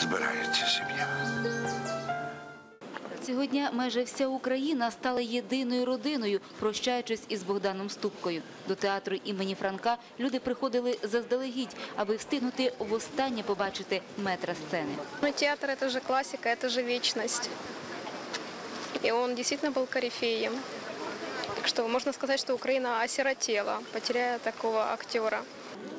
збирається сім'я. Цього дня майже вся Україна стала єдиною родиною, прощаючись із Богданом Ступкою. До театру імені Франка люди приходили заздалегідь, аби встигнути востаннє побачити метра сцени. Ну, театр – это же классика, это же вечность. И он действительно был корифеем. Так что можно сказать, что Украина осиротела, потеряя такого актера.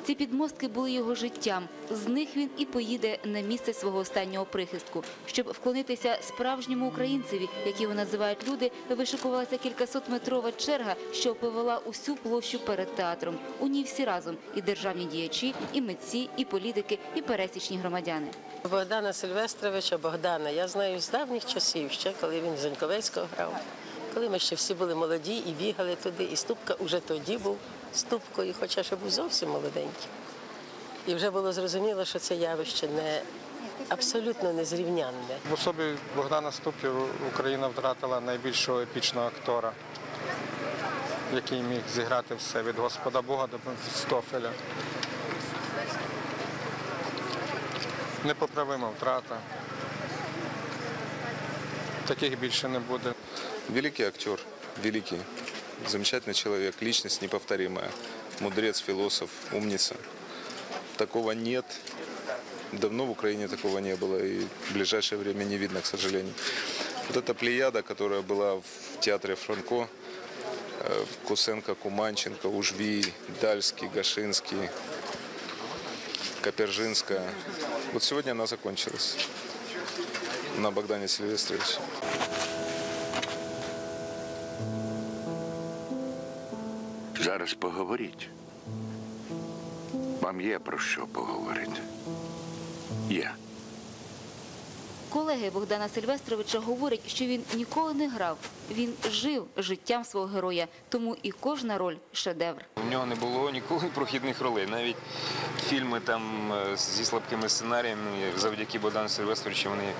Ці підмостки були його життям. З них він і поїде на місце свого останнього прихистку. Щоб вклонитися справжньому українцеві, як його називають люди, вишикувалася кількасотметрова черга, що повела усю площу перед театром. У ній всі разом – і державні діячі, і митці, і політики, і пересічні громадяни. Богдана Сильвестровича Богдана я знаю з давніх часів, ще коли він Заньковецького грав. Коли ми ще всі були молоді і бігали туди, і Ступка вже тоді був Ступкою, хоча ще був зовсім молоденький. І вже було зрозуміло, що це явище не абсолютно незрівнянне. В особі Богдана Ступки Україна втратила найбільшого епічного актора, який міг зіграти все від Господа Бога до Мефістофеля. Непоправима втрата. Таких більше не буде. Великий актер, великий, замечательный человек, личность неповторимая, мудрец, философ, умница. Такого нет. Давно в Украине такого не было и в ближайшее время не видно, к сожалению. Вот эта плеяда, которая была в театре Франко, э, Кусенко, Куманченко, Ужвий, Дальский, Гашинский, Капержинская. Вот сегодня она закончилась на Богдане Сильвестровиче. Зараз поговоріть. Вам є про що поговорити. Є. Колеги Богдана Сильвестровича говорять, що він ніколи не грав. Він жив життям свого героя, тому і кожна роль – шедевр. У нього не було ніколи прохідних ролей. Навіть фільми там е, зі слабкими сценаріями завдяки Богдану Сильвестровичу вони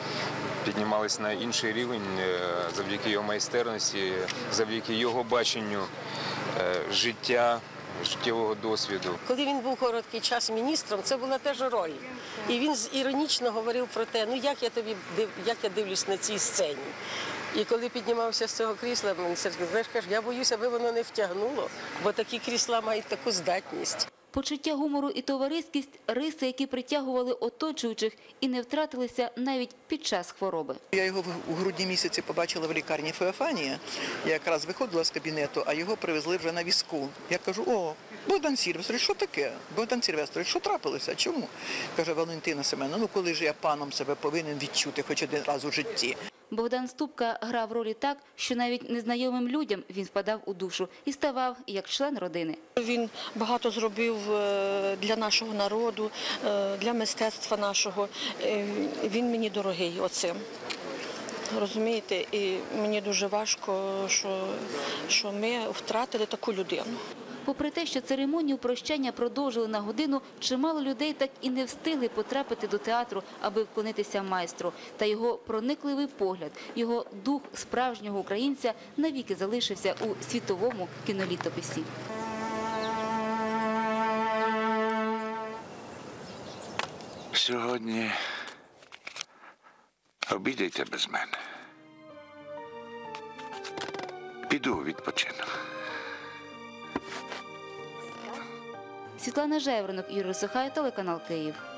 піднімались на інший рівень е, завдяки його майстерності, завдяки його баченню життя, життєвого досвіду. Коли він був короткий час міністром, це була теж роль. І він іронічно говорив про те, ну як я тобі як я дивлюсь на цій сцені. І коли піднімався з цього крісла, мені серце, знаєш, каже, я боюся, аби воно не втягнуло, бо такі крісла мають таку здатність. Почуття гумору і товариськість – риси, які притягували оточуючих і не втратилися навіть під час хвороби. Я його в- грудні місяці побачила в лікарні Феофанія. Я якраз виходила з кабінету, а його привезли вже на візку. Я кажу: о, Богдан Сільвестрович, що таке? Богдан Сільвестрович, що трапилося? Чому? Каже Валентина Семеновна, ну коли ж я паном себе повинен відчути хоч один раз у житті. Богдан Ступка грав ролі так, що навіть незнайомим людям він впадав у душу і ставав як член родини. Він багато зробив е, для нашого народу, е, для мистецтва нашого. Е, Він мені дорогий оцим. Розумієте, і мені дуже важко, що, що ми втратили таку людину. Попри те, що церемонію прощання продовжили на годину, чимало людей так і не встигли потрапити до театру, аби вклонитися майстру. Та його проникливий погляд, його дух справжнього українця навіки залишився у світовому кінолітописі. Сьогодні обідайте без мене. Піду відпочину. Світлана Жевронок, Юрій Сухай, телеканал Київ.